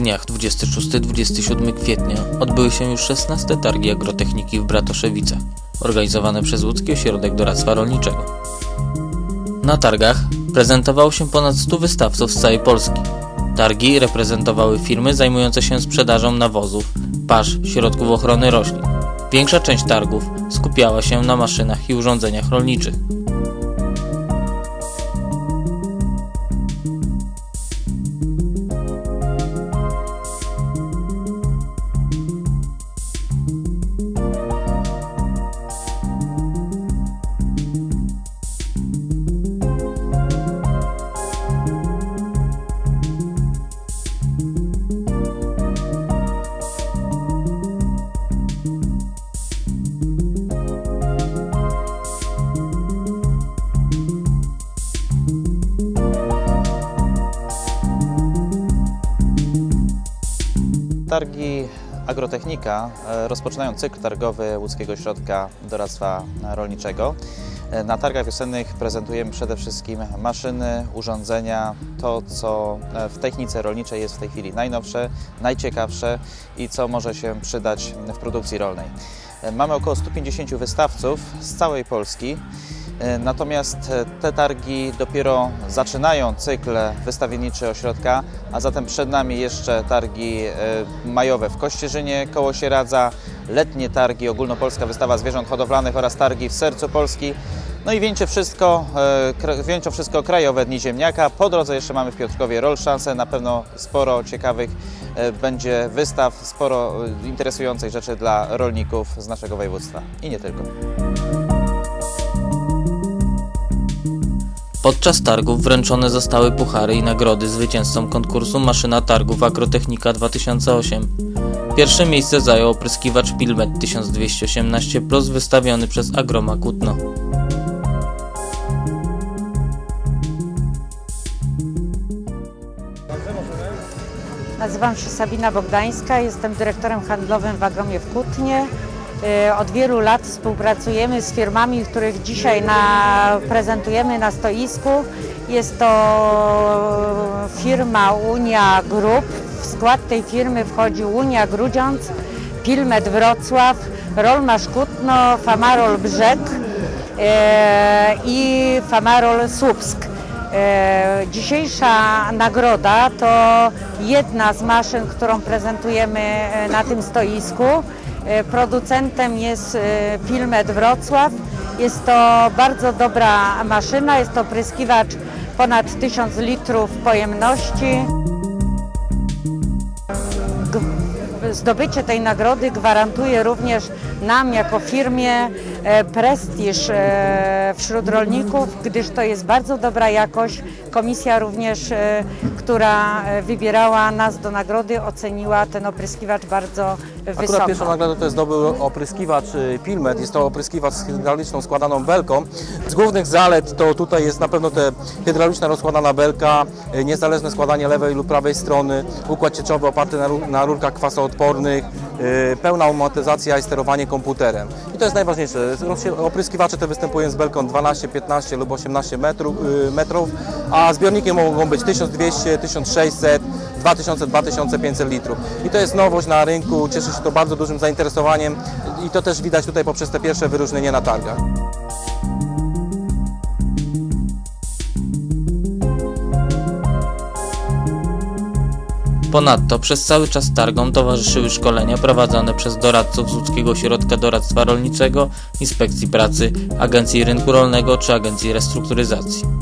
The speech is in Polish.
dniach 26-27 kwietnia odbyły się już 16 targi agrotechniki w Bratoszewicach, organizowane przez Łódzki Ośrodek Doradztwa Rolniczego. Na targach prezentowało się ponad 100 wystawców z całej Polski. Targi reprezentowały firmy zajmujące się sprzedażą nawozów, pasz, środków ochrony roślin. Większa część targów skupiała się na maszynach i urządzeniach rolniczych. Targi Agrotechnika e, rozpoczynają cykl targowy Łódzkiego Ośrodka Doradztwa Rolniczego. E, Na targach wiosennych prezentujemy przede wszystkim maszyny, urządzenia, to co e, w technice rolniczej jest w tej chwili najnowsze, najciekawsze i co może się przydać w produkcji rolnej. Mamy około 150 wystawców z całej Polski. E, Natomiast e, te targi dopiero zaczynają cykl wystawienniczy ośrodka, a zatem przed nami jeszcze targi e, majowe w Kościerzynie koło Sieradza, letnie targi, ogólnopolska wystawa zwierząt hodowlanych oraz targi w sercu Polski. No i wieńcze wszystko, wieńczą wszystko krajowe Dni Ziemniaka. Po drodze jeszcze mamy w Piotrkowie Roll Szansę, na pewno sporo ciekawych będzie wystaw, sporo interesujących rzeczy dla rolników z naszego województwa i nie tylko. Podczas targów wręczone zostały puchary i nagrody zwycięzcom konkursu Maszyna Targów Agrotechnika 2008. Pierwsze miejsce zajął opryskiwacz Pilmet 1218 Plus wystawiony przez Agroma Kutno. Nazywam się Sabina Bogdańska, jestem dyrektorem handlowym w Agromie w Kutnie. Y, Od wielu lat współpracujemy z firmami, których dzisiaj na, prezentujemy na stoisku. Jest to firma Unia Group. W skład tej firmy wchodzi Unia Grudziądz, Pilmet Wrocław, Rolmasz Kutno, Famarol Brzeg e, i Famarol Słupsk. E, Dzisiejsza nagroda to jedna z maszyn, którą prezentujemy na tym stoisku. E, Producentem jest e, Filmet Wrocław. Jest to bardzo dobra maszyna, jest to pryskiwacz ponad 1000 litrów pojemności. Zdobycie tej nagrody gwarantuje również nam jako firmie prestiż e, wśród rolników, gdyż to jest bardzo dobra jakość. Komisja również, e, która e, wybierała nas do nagrody, oceniła ten opryskiwacz bardzo Akurat wysoko. pierwszą nagrodę to zdobył opryskiwacz y, Pilmet. Jest to opryskiwacz z hydrauliczną składaną belką. Z głównych zalet to tutaj jest na pewno te hydrauliczna rozkładana belka, y, niezależne składanie lewej lub prawej strony, układ cieczowy oparty na, ru- na rurkach kwasoodpornych, pełna automatyzacja i sterowanie komputerem. I to jest najważniejsze. Opryskiwacze te występują z belką 12, 15 lub 18 metrów, y, metrów a zbiorniki mogą być 1200, 1600, 2000, 2500 litrów. I to jest nowość na rynku, cieszy się to bardzo dużym zainteresowaniem i to też widać tutaj poprzez te pierwsze wyróżnienia na targach. Ponadto przez cały czas targom towarzyszyły szkolenia prowadzone przez doradców z Łódzkiego Ośrodka Doradztwa Rolniczego, Inspekcji Pracy, Agencji Rynku Rolnego czy Agencji Restrukturyzacji.